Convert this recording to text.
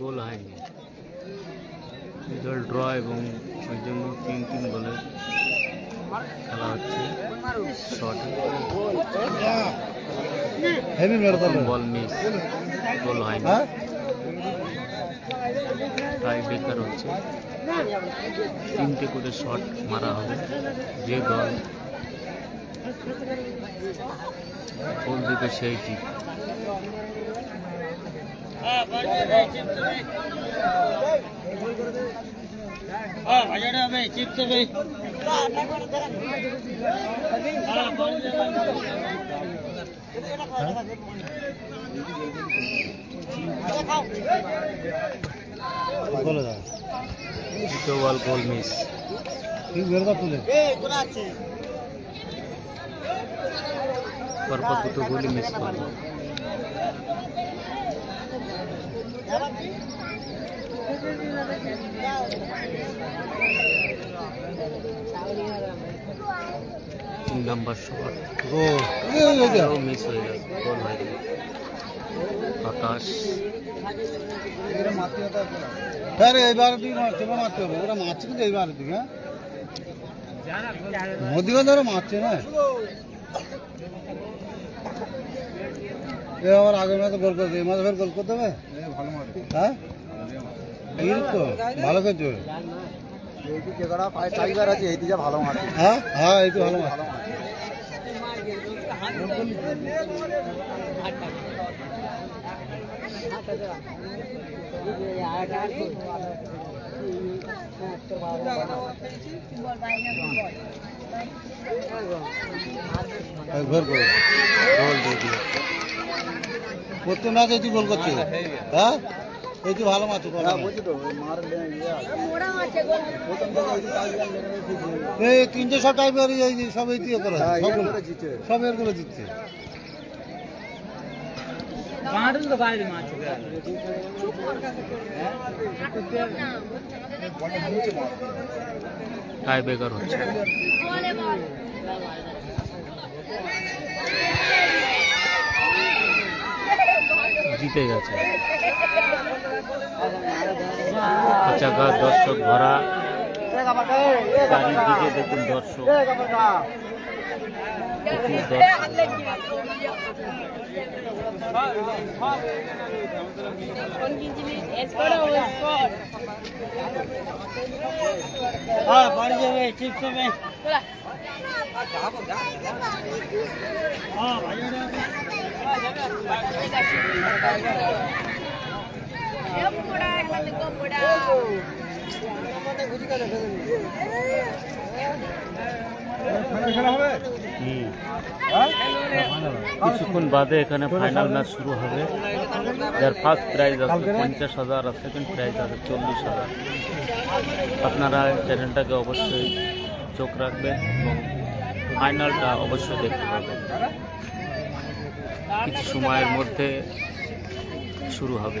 গোল হয়নি result draw এবং ওই জন্য তিন তিন গোলে খেলা হচ্ছে দিল বল মিস গোল হয়নি হ্যাঁ টাই বেকার হচ্ছে তিনটে করে শট মারা হবে। যে দল গোল দেবে সেই টিম বলে দাও দ্বিতীয় বল গোল মিস ঠিক মেরে দাও তুলে পরপর দুটো গোলই মিস করল তিন নাম্বার শট। মিস হয়ে গেল গোল হয়ে গেল হতাশ হ্যাঁ এইবার মারছে বা মারতে হবে। ওরা মারছে কিন্তু এইবার তুই হ্যাঁ? মধ্যিখান ধরে মারছে না? এ আবার আগের মাসে গোল করতে এই মাসে ফের গোল করতে হবে? হ্যাঁ? তো ভালো করছে এই যে টাইগার আছে এই দিকে ভালো মারছে হ্যাঁ? হ্যাঁ এই তো ভালো মারছে একবার গোল গোল দিয়ে দিল প্রত্যেক ম্যাচে তুই গোল করছিস? হ্যাঁ? এই ভালো মারছো হ্যাঁ ইয়ে এই হয়ে তিনটে সব টাইপের সব এই দিয়ে করে হ্যাঁ সব গোল- করে জিতে সব এর করে দিচ্ছে। বেকার হচ্ছে। জিতে গেছে। কাছাকা দর্শক ভরা চারিদিকে দেখুন দর্শক প্রচুর দর্শক হ্যাঁ বাড়ি যাবে ঠিক সময় হুম। কিছুক্ষণ বাদে এখানে ফাইনাল ম্যাচ শুরু হবে। যার ফার্স্ট প্রাইজ আছে পঞ্চাশ হাজার আর সেকেন্ড প্রাইজ আছে চল্লিশ হাজার। আপনারা চ্যানেলটাকে অবশ্যই চোখ রাখবেন এবং ফাইনালটা অবশ্যই দেখতে পাবেন। কিছু সময়ের মধ্যে শুরু হবে।